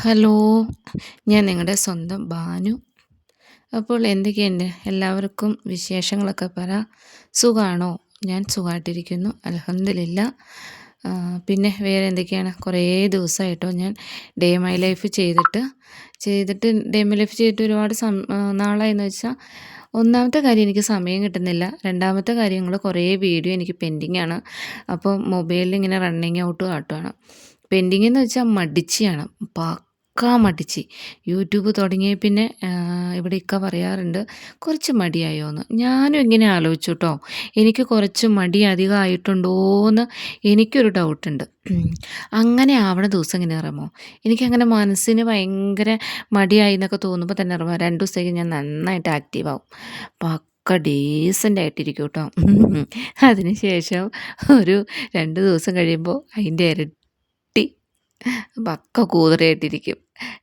Hello ഞാൻ നിങ്ങളുടെ സ്വന്തം ബാനു. അപ്പോൾ എന്തൊക്കെയുണ്ട്? എല്ലാവർക്കും വിശേഷങ്ങളൊക്കെ പറ. സുഖമാണോ ഞാൻ സുഖമായിട്ടിരിക്കുന്നു അലഹമില്ല പിന്നെ വേറെ എന്തൊക്കെയാണ്? കുറേ ദിവസമായിട്ടോ ഞാൻ ഡേ മൈ ലൈഫ് ചെയ്തിട്ട്. ചെയ്തിട്ട് ഡേ മൈ ലൈഫ് ചെയ്തിട്ട് ഒരുപാട് സം നാളായെന്ന് വെച്ചാൽ ഒന്നാമത്തെ കാര്യം എനിക്ക് സമയം കിട്ടുന്നില്ല. രണ്ടാമത്തെ കാര്യങ്ങൾ കുറേ വീഡിയോ എനിക്ക് പെൻഡിങ് ആണ് അപ്പോൾ മൊബൈലിൽ ഇങ്ങനെ റണ്ണിങ് ഔട്ട് കാട്ടുകയാണ് പെൻഡിങ് എന്ന് വെച്ചാൽ മടിച്ചിയാണ് പക്കാ മടിച്ചി. യൂട്യൂബ് തുടങ്ങിയ പിന്നെ ഇവിടെ ഇക്ക പറയാറുണ്ട് കുറച്ച് മടിയായോ എന്ന് ഞാനും ഇങ്ങനെ ആലോചിച്ചു കേട്ടോ എനിക്ക് കുറച്ച് മടി അധികമായിട്ടുണ്ടോ എന്ന് എനിക്കൊരു ഡൗട്ടുണ്ട്. അങ്ങനെ ആവണ ദിവസം ഇങ്ങനെ ഇറങ്ങുമോ എനിക്കങ്ങനെ മനസ്സിന് ഭയങ്കര മടിയായി എന്നൊക്കെ തോന്നുമ്പോൾ തന്നെ ഇറങ്ങുമോ രണ്ട് ദിവസത്തേക്ക് ഞാൻ നന്നായിട്ട് ആക്റ്റീവ് ആവും. പക്ക ഡീസന്റ് ആയിട്ടിരിക്കും കേട്ടോ അതിന് ശേഷം ഒരു രണ്ട് ദിവസം കഴിയുമ്പോൾ അതിന്റെ ഇരട്ടി പക്ക കൂതറയായിട്ടിരിക്കും.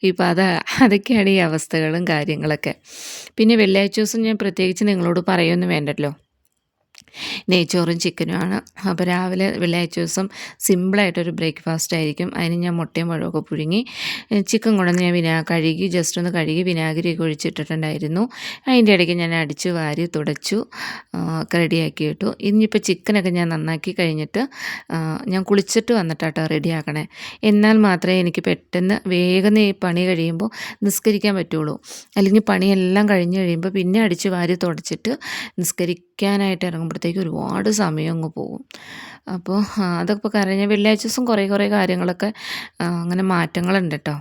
ഇപ്പം അത് അതൊക്കെയാണ് ഈ അവസ്ഥകളും കാര്യങ്ങളൊക്കെ. പിന്നെ വെള്ളിയാഴ്ച ദിവസം ഞാൻ പ്രത്യേകിച്ച് നിങ്ങളോട് പറയുമൊന്നും വേണ്ടല്ലോ. നെയ്ച്ചോറും ചിക്കനുമാണ്. അപ്പോൾ രാവിലെ വെള്ളിയാഴ്ച ദിവസം സിമ്പിളായിട്ടൊരു ബ്രേക്ക്ഫാസ്റ്റ് ആയിരിക്കും. അതിന് ഞാൻ മുട്ടയും പഴമൊക്കെ പുഴുങ്ങി. ചിക്കൻ കൊണ്ടുവന്ന് ഞാൻ വിനാ കഴുകി ജസ്റ്റ് ഒന്ന് കഴുകി വിനാഗിരിയൊക്കെ ഒഴിച്ചിട്ടിട്ടുണ്ടായിരുന്നു. അതിന്റെ ഇടയ്ക്ക് ഞാൻ അടിച്ച് വാരി തുടച്ചു റെഡിയാക്കി ഇട്ടു. ഇനിയിപ്പോൾ ചിക്കനൊക്കെ ഞാൻ നന്നാക്കി കഴിഞ്ഞിട്ട് ഞാൻ കുളിച്ചിട്ട് വന്നിട്ടാട്ടോ റെഡിയാക്കണേ. എന്നാൽ മാത്രമേ എനിക്ക് പെട്ടെന്ന് വേഗം ഈ പണി കഴിയുമ്പോൾ നിസ്കരിക്കാൻ പറ്റുള്ളൂ. അല്ലെങ്കിൽ പണിയെല്ലാം കഴിഞ്ഞ് കഴിയുമ്പോൾ പിന്നെ അടിച്ച് വാരി തുടച്ചിട്ട് നിസ്കരിക്കാനായിട്ട് ഇറങ്ങുമ്പോൾ ഇറങ്ങുമ്പോഴത്തേക്ക് ഒരുപാട് സമയം അങ്ങ് പോകും. അപ്പോൾ അതൊക്കെ കരഞ്ഞ വെള്ളിയാഴ്ച ദിവസം കുറേ കുറേ കാര്യങ്ങളൊക്കെ അങ്ങനെ മാറ്റങ്ങളുണ്ട് കേട്ടോ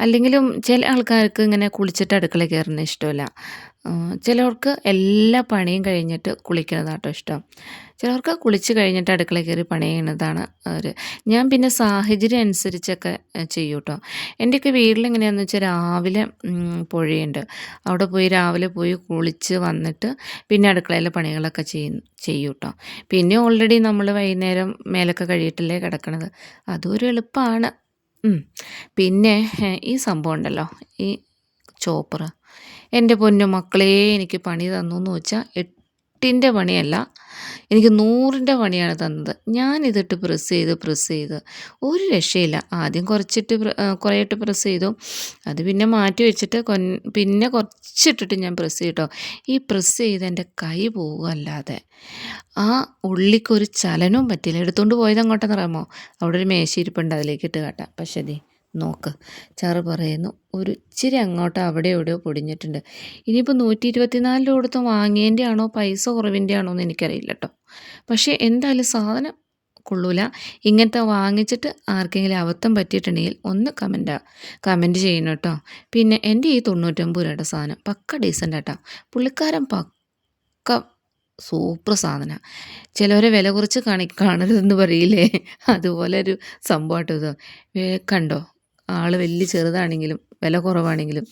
അല്ലെങ്കിലും ചില ആൾക്കാർക്ക് ഇങ്ങനെ കുളിച്ചിട്ട് അടുക്കള കയറുന്ന ഇഷ്ടമല്ല. ചിലവർക്ക് എല്ലാ പണിയും കഴിഞ്ഞിട്ട് കുളിക്കുന്നതാട്ടോ ഇഷ്ടം. ചിലവർക്ക് കുളിച്ച് കഴിഞ്ഞിട്ട് അടുക്കള കയറി പണി ചെയ്യുന്നതാണ് അവർ ഞാൻ പിന്നെ സാഹചര്യം അനുസരിച്ചൊക്കെ ചെയ്യും കേട്ടോ എന്റെയൊക്കെ വീട്ടിലെങ്ങനെയാണെന്ന് വെച്ചാൽ രാവിലെ പുഴയുണ്ട്. അവിടെ പോയി രാവിലെ പോയി കുളിച്ച് വന്നിട്ട് പിന്നെ അടുക്കളയിലെ പണികളൊക്കെ ചെയ്യും ചെയ്യും കേട്ടോ പിന്നെ ഓൾറെഡി നമ്മൾ വൈകുന്നേരം മേലൊക്കെ കഴിയിട്ടല്ലേ കിടക്കണത്. അതും ഒരു എളുപ്പമാണ് പിന്നെ ഈ സംഭവം ഉണ്ടല്ലോ ഈ ചോപ്പർ. എന്റെ പൊന്നു മക്കളെ എനിക്ക് പണി തന്നു എന്ന് വെച്ചാൽ എട്ടിന്റെ പണിയല്ല എനിക്ക് നൂറിന്റെ പണിയാണ് തന്നത്. ഞാനിതിട്ട് പ്രസ് ചെയ്ത് പ്രസ് ചെയ്ത്. ഒരു രക്ഷയില്ല. ആദ്യം കുറച്ചിട്ട് കുറേയിട്ട് പ്രസ് ചെയ്തു. അത് പിന്നെ മാറ്റി വെച്ചിട്ട് പിന്നെ കുറച്ചിട്ടിട്ട് ഞാൻ പ്രസ് ചെയ്തിട്ടോ ഈ പ്രസ് ചെയ്ത് എന്റെ കൈ പോകുമല്ലാതെ ആ ഉള്ളിക്കൊരു ചലനവും പറ്റില്ല എടുത്തുകൊണ്ട് പോയത് അങ്ങോട്ടെന്ന് പറയാമോ അവിടെ ഒരു മേശയിരിപ്പുണ്ട് അതിലേക്ക് ഇട്ട് കാട്ടാം. പക്ഷേ നോക്ക്. ചാറ് പറയുന്നു. ഒരു ഇച്ചിരി അങ്ങോട്ട് അവിടെ എവിടെയോ പൊടിഞ്ഞിട്ടുണ്ട്. ഇനിയിപ്പോൾ നൂറ്റി ഇരുപത്തിനാല് രൂപ കൊടുത്ത് വാങ്ങിയതിന്റെ ആണോ പൈസ കുറവിന്റെ ആണോ എന്ന് എനിക്കറിയില്ല കേട്ടോ പക്ഷേ എന്തായാലും സാധനം കൊള്ളൂല. ഇങ്ങനത്തെ വാങ്ങിച്ചിട്ട് ആർക്കെങ്കിലും അബദ്ധം പറ്റിയിട്ടുണ്ടെങ്കിൽ ഒന്ന് കമന്റ് കമന്റ് ചെയ്യണം കേട്ടോ പിന്നെ എന്റെ ഈ തൊണ്ണൂറ്റൊമ്പത് രൂപയുടെ സാധനം പക്ക ഡീസന്റ് കേട്ടോ പുള്ളിക്കാരൻ പക്ക സൂപ്പർ സാധന. ചിലവരെ വില കുറച്ച് കാണി കാണരുതെന്ന് പറയില്ലേ? അതുപോലെ ഒരു സംഭവമായിട്ട് ഇത് കണ്ടോ? ആൾ വലിയ ചെറുതാണെങ്കിലും വില കുറവാണെങ്കിലും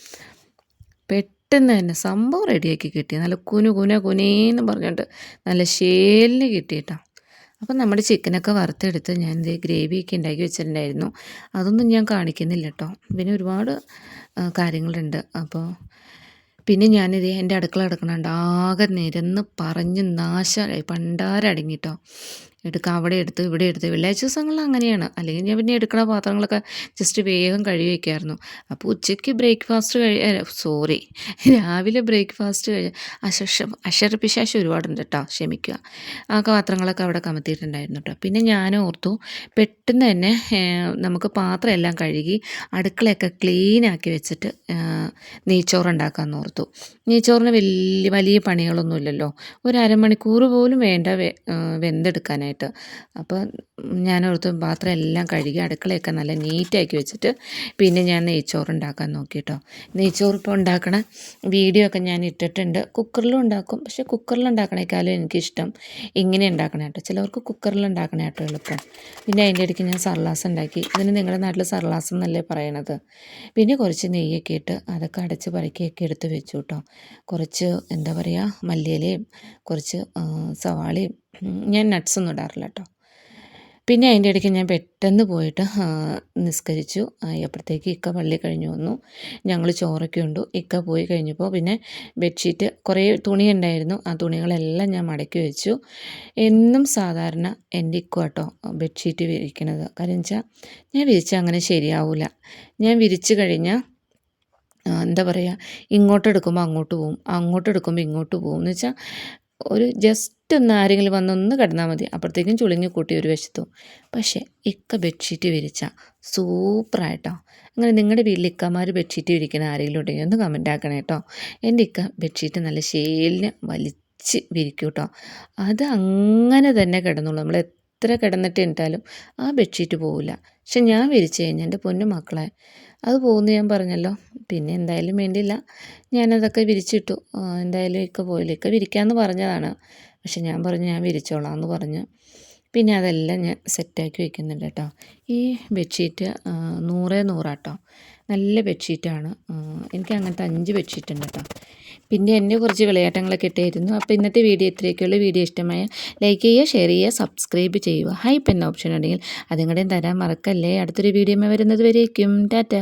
പെട്ടെന്ന് തന്നെ സംഭവം റെഡിയാക്കി കിട്ടി. നല്ല കുനു കുന കുനേന്ന് പറഞ്ഞിട്ട് നല്ല ഷേലിന് കിട്ടിയിട്ടാ. അപ്പം നമ്മുടെ ചിക്കനൊക്കെ വറുത്തെടുത്ത് ഞാൻ ഇത് ഗ്രേവിയൊക്കെ ഉണ്ടാക്കി വെച്ചിട്ടുണ്ടായിരുന്നു. അതൊന്നും ഞാൻ കാണിക്കുന്നില്ല കേട്ടോ. പിന്നെ ഒരുപാട് കാര്യങ്ങളുണ്ട്. അപ്പോൾ പിന്നെ ഞാനിത് എന്റെ അടുക്കള കിടക്കണുണ്ട് ആകെ നിരന്ന് പറഞ്ഞ് നാശമായി പണ്ടാരടങ്ങിട്ടോ എടുക്കുക അവിടെ എടുത്ത് ഇവിടെ എടുത്ത്. വെള്ളിയാഴ്ച ദിവസങ്ങളിൽ അങ്ങനെയാണ്. അല്ലെങ്കിൽ ഞാൻ പിന്നെ എടുക്കുന്ന പാത്രങ്ങളൊക്കെ ജസ്റ്റ് വേഗം കഴുകി വയ്ക്കായിരുന്നു അപ്പോൾ ഉച്ചയ്ക്ക് ബ്രേക്ക്ഫാസ്റ്റ് കഴി സോറി രാവിലെ ബ്രേക്ക്ഫാസ്റ്റ് കഴി അശർഷ അശർപ്പിശാശം ഒരുപാടുണ്ട് കേട്ടോ ക്ഷമിക്കുക. ആ പാത്രങ്ങളൊക്കെ അവിടെ കമത്തിയിട്ടുണ്ടായിരുന്നു കേട്ടോ പിന്നെ ഞാൻ ഓർത്തു പെട്ടെന്ന് തന്നെ നമുക്ക് പാത്രം എല്ലാം കഴുകി അടുക്കളയൊക്കെ ക്ലീൻ ആക്കി വെച്ചിട്ട് നെയ്ച്ചോറ് ഉണ്ടാക്കാമെന്ന് ഓർത്തു. നെയ്ച്ചോറിന് വലിയ വലിയ പണികളൊന്നുമില്ലല്ലോ. ഒരു അരമണിക്കൂർ പോലും വേണ്ട വെന്തെടുക്കാനായിട്ട്. ആയിട്ട് അപ്പോൾ ഞാൻ ഓർത്ത് പാത്രം എല്ലാം കഴുകി അടുക്കളയൊക്കെ നല്ല നീറ്റാക്കി വെച്ചിട്ട് പിന്നെ ഞാൻ നെയ്ച്ചോറ് ഉണ്ടാക്കാൻ നോക്കി കേട്ടോ നെയ്ച്ചോറ് ഇപ്പോൾ ഉണ്ടാക്കണ വീഡിയോ ഒക്കെ ഞാൻ ഇട്ടിട്ടുണ്ട്. കുക്കറിലും ഉണ്ടാക്കും. പക്ഷേ കുക്കറിൽ ഉണ്ടാക്കണേക്കാളും എനിക്കിഷ്ടം ഇങ്ങനെ ഉണ്ടാക്കണേ കേട്ടോ. ചിലവർക്ക് കുക്കറിൽ ഉണ്ടാക്കണേ കേട്ടോ എളുപ്പം. പിന്നെ അതിന്റെ ഇടയ്ക്ക് ഞാൻ സർലാസ് ഉണ്ടാക്കി. ഇതിന് നിങ്ങളുടെ നാട്ടിൽ സർലാസ് എന്നല്ലേ പറയണത്? പിന്നെ കുറച്ച് നെയ്യൊക്കെ ഇട്ട് അതൊക്കെ അടച്ച് പറക്കിയൊക്കെ എടുത്ത് വെച്ചു കേട്ടോ. കുറച്ച് എന്താ പറയുക മല്ലിയിലയും കുറച്ച് സവാളയും ഞാൻ നട്ട്സൊന്നും ഇടാറില്ല കേട്ടോ പിന്നെ അതിന്റെ ഇടയ്ക്ക് ഞാൻ പെട്ടെന്ന് പോയിട്ട് നിസ്കരിച്ചു. അപ്പോഴത്തേക്ക് ഇക്ക പള്ളി കഴിഞ്ഞു വന്നു. ഞങ്ങൾ ചോറൊക്കെ ഉണ്ടു. ഇക്ക പോയി കഴിഞ്ഞപ്പോൾ പിന്നെ ബെഡ്ഷീറ്റ് കുറേ തുണി ഉണ്ടായിരുന്നു. ആ തുണികളെല്ലാം ഞാൻ മടക്കി വെച്ചു. എന്നും സാധാരണ എന്റെ ഇക്ക കേട്ടോ ബെഡ്ഷീറ്റ് വിരിക്കണത്. കാരണം വെച്ചാൽ ഞാൻ വിരിച്ചാൽ അങ്ങനെ ശരിയാവില്ല ഞാൻ വിരിച്ചു കഴിഞ്ഞാൽ എന്താ പറയുക ഇങ്ങോട്ട് എടുക്കുമ്പോൾ അങ്ങോട്ട് പോവും. അങ്ങോട്ട് എടുക്കുമ്പോൾ ഇങ്ങോട്ട് പോകും എന്ന് വെച്ചാൽ ഒരു ജസ്റ്റ് ഒന്ന് ആരെങ്കിലും വന്നൊന്ന് കിടന്നാൽ മതി. അപ്പോഴത്തേക്കും ചുളിങ്ങി കൂട്ടി ഒരു വശത്തും. പക്ഷേ ഇക്ക ബെഡ്ഷീറ്റ് വിരിച്ച സൂപ്പറായിട്ടോ. അങ്ങനെ നിങ്ങളുടെ വീട്ടിൽ ഇക്കമാർ ബെഡ്ഷീറ്റ് വിരിക്കുന്ന ആരെങ്കിലും ഉണ്ടെങ്കിൽ ഒന്ന് കമന്റ് ആക്കണേ കേട്ടോ എന്റെ ഇക്ക ബെഡ്ഷീറ്റ് നല്ല ശേലിന് വലിച്ച് വിരിക്കും കേട്ടോ അത് അങ്ങനെ തന്നെ കിടന്നുള്ളൂ നമ്മൾ എത്ര കിടന്നിട്ട് ഇട്ടാലും ആ ബെഡ്ഷീറ്റ് പോവില്ല പക്ഷെ ഞാൻ വിരിച്ചു കഴിഞ്ഞാൽ എന്റെ പൊന്നു മക്കളെ അത് പോകുന്നു ഞാൻ പറഞ്ഞല്ലോ. പിന്നെ എന്തായാലും വേണ്ടിയില്ല ഞാനതൊക്കെ വിരിച്ചിട്ടു. എന്തായാലും ഇക്ക പോയില്ല ഇക്ക വിരിക്കാമെന്ന് പറഞ്ഞതാണ്. പക്ഷെ ഞാൻ പറഞ്ഞു ഞാൻ വിരിച്ചോളാം എന്ന് പറഞ്ഞു. പിന്നെ അതെല്ലാം ഞാൻ സെറ്റാക്കി വെക്കുന്നുണ്ട് കേട്ടോ. ഈ ബെഡ്ഷീറ്റ് നൂറേ നൂറാട്ടോ. നല്ല ബെഡ്ഷീറ്റാണ്. എനിക്ക് അങ്ങനത്തെ അഞ്ച് ബെഡ്ഷീറ്റ് ഉണ്ട് കേട്ടോ. പിന്നെ എന്നെ കുറച്ച് വിളയാട്ടങ്ങളൊക്കെ ഇട്ടായിരുന്നു. അപ്പോൾ ഇന്നത്തെ വീഡിയോ ഇത്രയൊക്കെയുള്ള. വീഡിയോ ഇഷ്ടമായ ലൈക്ക് ചെയ്യുക ഷെയർ ചെയ്യുക സബ്സ്ക്രൈബ് ചെയ്യുക. ഹൈപ്പ് എന്ന ഓപ്ഷൻ ഉണ്ടെങ്കിൽ അതും തരാൻ മറക്കല്ലേ. അടുത്തൊരു വീഡിയോ വരുന്നത് വരേക്കും. ടാറ്റ.